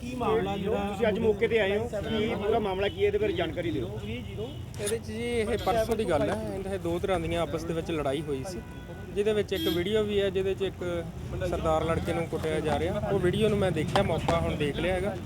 ਕੀ ਮਾਮਲਾ ਜਿਹੜਾ ਤੁਸੀਂ ਅੱਜ ਮੌਕੇ ਤੇ ਆਏ ਹੋ ਕੀ ਪੂਰਾ ਮਾਮਲਾ ਕੀ ਹੈ? ਇਹਦੇ ਬਾਰੇ ਜਾਣਕਾਰੀ ਦਿਓ। ਇਹਦੇ 'ਚ ਜੀ ਇਹ ਪਰਸੋਂ ਦੀ ਗੱਲ ਹੈ। ਇਹ ਦੋ ਤਰ੍ਹਾਂ ਦੀਆਂ ਆਪਸ ਦੇ ਵਿੱਚ ਲੜਾਈ ਹੋਈ ਸੀ। ਜਿਹਦੇ ਵਿੱਚ ਇੱਕ ਵੀਡੀਓ ਵੀ ਹੈ ਜਿਹਦੇ 'ਚ ਇੱਕ ਸਰਦਾਰ ਲੜਕੇ ਨੂੰ ਕੁੱਟਿਆ ਜਾ ਰਿਹਾ। ਉਹ ਵੀਡੀਓ ਨੂੰ ਮੈਂ ਦੇਖਿਆ ਮੌਕਾ ਹੁਣ ਦੇਖ ਲਿਆ ਹੈਗਾ।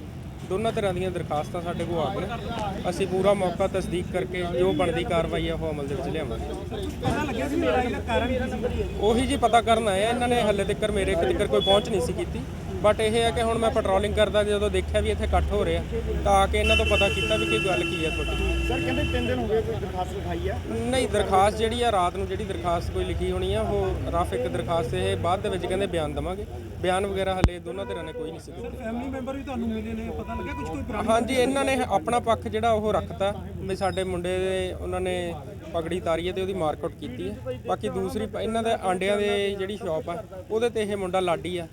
ਦੋਨਾਂ ਤਰ੍ਹਾਂ ਦੀਆਂ ਦਰਖਾਸਤਾਂ ਸਾਡੇ ਕੋਲ ਆ ਗਈਆਂ। ਅਸੀਂ ਪੂਰਾ ਮੌਕਾ ਤਸਦੀਕ ਕਰਕੇ ਜੋ ਬਣਦੀ ਕਾਰਵਾਈ ਹੈ ਉਹ ਅਮਲ ਦੇ ਵਿੱਚ ਲਿਆਵਾਂਗੇ। ਪਤਾ ਲੱਗਿਆ ਸੀ ਮੇਰਾ ਇਹਦਾ ਕਾਰਨ ਕੀ ਸੀ? ਉਹੀ ਜੀ ਪਤਾ ਕਰਨ ਆਏ ਆ। ਇਹਨਾਂ ਨੇ ਹੱਲੇ ਤੱਕ ਮੇਰੇ ਤੱਕ ਕੋਈ ਪਹੁੰਚ ਨਹੀਂ ਸੀ ਕੀਤੀ। ਬਟ ਇਹ ਹੈ ਕਿ ਹੁਣ ਮੈਂ ਪੈਟਰੋਲਿੰਗ ਕਰਦਾ ਜਦੋਂ ਦੇਖਿਆ ਵੀ ਇੱਥੇ ਇਕੱਠ ਹੋ ਰਿਹਾ ਤਾਂ ਆ ਕੇ ਇਹਨਾਂ ਤੋਂ ਪਤਾ ਕੀਤਾ ਵੀ ਕੀ ਗੱਲ ਕੀ ਹੈ ਤੁਹਾਡੀ। ਸਰ ਕਹਿੰਦੇ ਤਿੰਨ ਦਿਨ ਹੋ ਗਏ ਕੋਈ ਦਰਖਾਸਤ ਲਿਖਾਈ ਆ। ਨਹੀਂ ਦਰਖਾਸਤ ਜਿਹੜੀ ਆ ਰਾਤ ਨੂੰ ਜਿਹੜੀ ਦਰਖਾਸਤ ਕੋਈ ਲਿਖੀ ਹੋਣੀ ਆ ਉਹ ਰਫ ਇੱਕ ਦਰਖਾਸਤ ਇਹ ਬਾਅਦ ਦੇ ਵਿੱਚ ਕਹਿੰਦੇ ਬਿਆਨ ਦਵਾਂਗੇ। ਬਿਆਨ ਵਗੈਰਾ ਹਲੇ ਦੋਨਾਂ ਧਿਰਾਂ ਨੇ ਕੋਈ ਨਹੀਂ ਸੀ ਦਿੱਤੇ। ਫੈਮਿਲੀ ਮੈਂਬਰ ਵੀ ਤੁਹਾਨੂੰ ਮਿਲੇ ਨੇ ਪਤਾ ਲੱਗਿਆ ਕੁਝ ਕੋਈ ਹਾਂਜੀ ਇਹਨਾਂ ਨੇ ਆਪਣਾ ਪੱਖ ਜਿਹੜਾ ਉਹ ਰੱਖਤਾ ਵੀ ਸਾਡੇ ਮੁੰਡੇ ਦੇ ਉਹਨਾਂ ਨੇ ਪਗੜੀ ਤਾਰੀ ਹੈ ਤੇ ਉਹਦੀ ਮਾਰਕਆਊਟ ਕੀਤੀ ਹੈ ਬਾਕੀ ਦੂਸਰੀ ਪ- ਇਹਨਾਂ ਦੇ ਆਂਡਿਆਂ ਦੇ ਜਿਹੜੀ ਸ਼ਾਪ ਆ ਉਹਦੇ ਤੇ ਇਹ ਮੁੰਡਾ ਲਾਡੀ ਆ।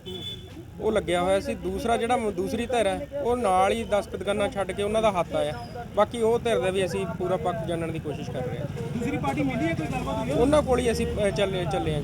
ਉਹ ਲੱਗਿਆ ਹੋਇਆ ਸੀ। ਦੂਸਰਾ ਜਿਹੜਾ ਮ- ਦੂਸਰੀ ਧਿਰ ਹੈ ਉਹ ਨਾਲ ਹੀ 10 ਦੁਕਾਨਾਂ ਛੱਡ ਕੇ ਉਹਨਾਂ ਦਾ ਹੱਥ ਆਇਆ। ਬਾਕੀ ਉਹ ਧਿਰ ਦਾ ਵੀ ਅਸੀਂ ਪੂਰਾ ਪੱਖ ਜਾਣਨ ਦੀ ਕੋਸ਼ਿਸ਼ ਕਰ ਰਹੇ ਹਾਂ। ਦੂਸਰੀ ਪਾਰਟੀ ਮਿਲੀ ਹੈ ਕੋਈ ਗੱਲਬਾਤ? ਹੋਈ ਹੈ? ਉਹਨਾਂ ਕੋਲ ਹੀ ਅਸੀਂ ਅ, ਚੱਲੇ ਚੱਲੇ ਹਾਂ